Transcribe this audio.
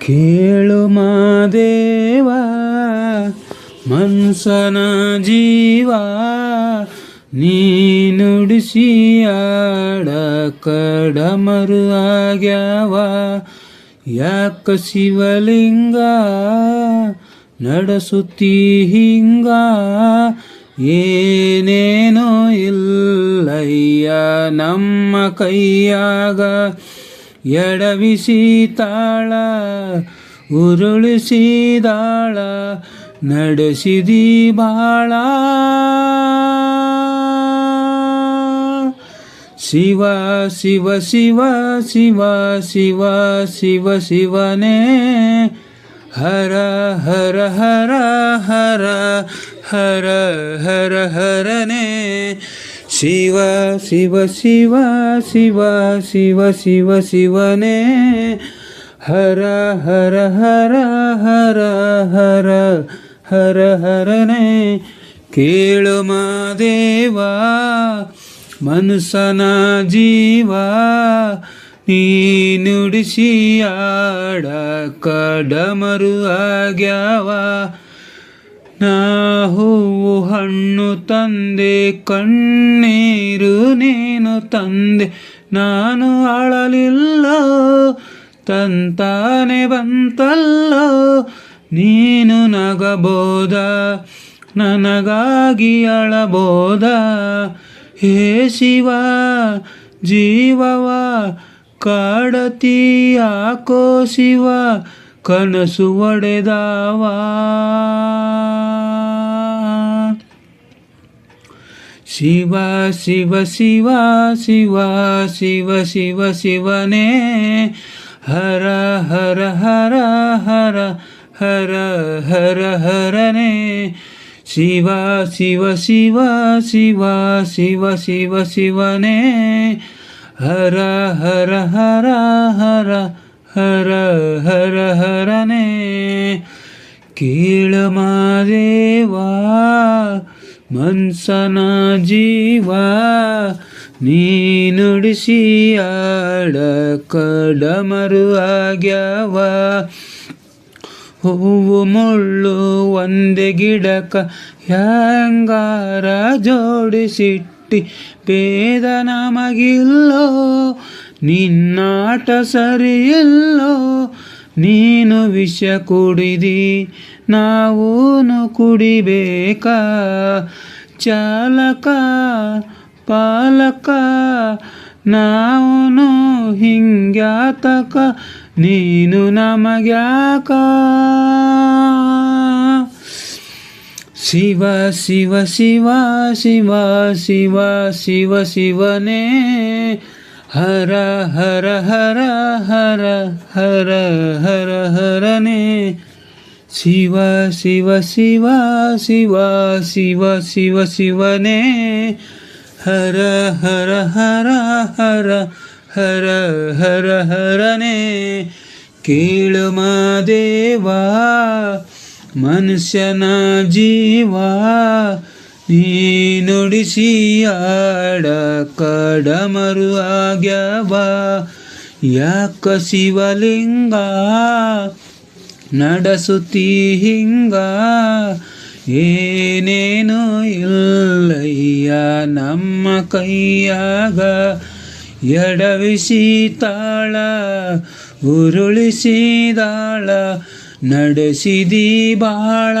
ಕೇಳು ಮಾದೇವ ಮನ್ಸನ ಜೀವ, ನೀ ನುಡಿಸಿ ಆಡ ಕಡಮರು ಆಗ್ಯಾವ. ಯಾಕ ಶಿವಲಿಂಗ, ನಡೆಸುತ್ತಿ ಹಿಂಗ, ಏನೇನೋ ಇಲ್ಲಯ್ಯ ನಮ್ಮ ಕೈಯಾಗ. ಎಡವಿಸಿ ತಾಳ ಉರುಳಿಸಿದಾಳ, ನಡೆಸಿದಿ ಬಾಳ. ಶಿವ ಶಿವ ಶಿವ ಶಿವ ಶಿವ ಶಿವ, ಶಿವನೇ. ಹರ ಹರ ಹರ ಹರ ಹರ ಹರ, ಹರನೇ. ಶಿವ ಶಿವ ಶಿವ ಶಿವ ಶಿವ ಶಿವ, ಶಿವನೇ. ಹರ ಹರ ಹರ ಹರ ಹರ ಹರ, ಹರನೇ. ಕೇಳು ಮಾದೇವ ಮನುಷ್ಯನ ಜೀವ, ನೀ ಆಡ ಕಡಮರು ಆಗ್ಯಾವ. ಹೂವು ಹಣ್ಣು ತಂದೆ, ಕಣ್ಣೀರು ನೀನು ತಂದೆ. ನಾನು ಅಳಲಿಲ್ಲ, ತಂತಾನೆ ಬಂತಲ್ಲ. ನೀನು ನಗಬೋದ, ನನಗಾಗಿ ಅಳಬೋದ. ಹೇ ಶಿವ, ಜೀವವ, ಕಾಡತಿ ಯಾಕೋ ಶಿವ, ಕನಸು ಒಡೆದಾವ. ಶಿವ ಶಿವ ಶಿವ ಶಿವ ಶಿವ ಶಿವ ಶಿವನೇ ಹರ ಹರ ಹರ ಹರ ಹರ ಹರ ಹರನೇ ಶಿವ ಶಿವ ಶಿವ ಶಿವ ಶಿವ ಶಿವ ಶಿವನೇ ಹರ ಹರ ಹರ ಹರ ಹರ ಹರ ಹರನೇ ಕೇಳ ಮಾದೇವಾ ಮನ್ಸನ ಜೀವ, ನೀ ನುಡಿಸಿ ಆಡ ಕಡಮರು ಆಗ್ಯಾವ. ಹೂವು ಮುಳ್ಳು ಒಂದೇ ಗಿಡಕ ಹ್ಯಾಂಗಾರ ಜೋಡಿಸಿಟ್ಟಿ ಭೇದ ನಮಗಿಲ್ಲೋ ನಿನ್ನಾಟ ಸರಿಯಿಲ್ಲೋ, ನೀನು ವಿಷ ಕುಡಿದಿ ನಾವೂನು ಕುಡಿಬೇಕ? ಚಾಲಕ, ಪಾಲಕ, ನಾವೂನು ಹಿಂಗ್ಯಾತಕ, ನೀನು ನಮಗ್ಯಾಕ? ಶಿವ ಶಿವ ಶಿವ ಶಿವ ಶಿವ ಶಿವ, ಶಿವನೇ. ಹರ ಹರ ಹರ ಹರ ಹರ ಹರ, ಹರನೇ. ಶಿವ ಶಿವ ಶಿವ ಶಿವ ಶಿವ ಶಿವ, ಶಿವನೇ. ಹರ ಹರ ಹರ ಹರ ಹರ ಹರ, ಹರನೇ. ಕೇಳು ಮಾದೇವ ಮನುಷ್ಯನ ಜೀವ ನೀ ನುಡಿಸಿ ಆಡ ಕಡಮರು ಆಗ್ಯವ. ಯಾಕ ಶಿವಲಿಂಗ ನಡೆಸುತ್ತಿ ಹಿಂಗ ಏನೇನು ಇಲ್ಲಯ್ಯ ನಮ್ಮ ಕೈಯಾಗ ಎಡವಿಸಿ ತಾಳ ಉರುಳಿಸಿದಾಳ ನಡೆಸಿದಿ ಬಾಳ.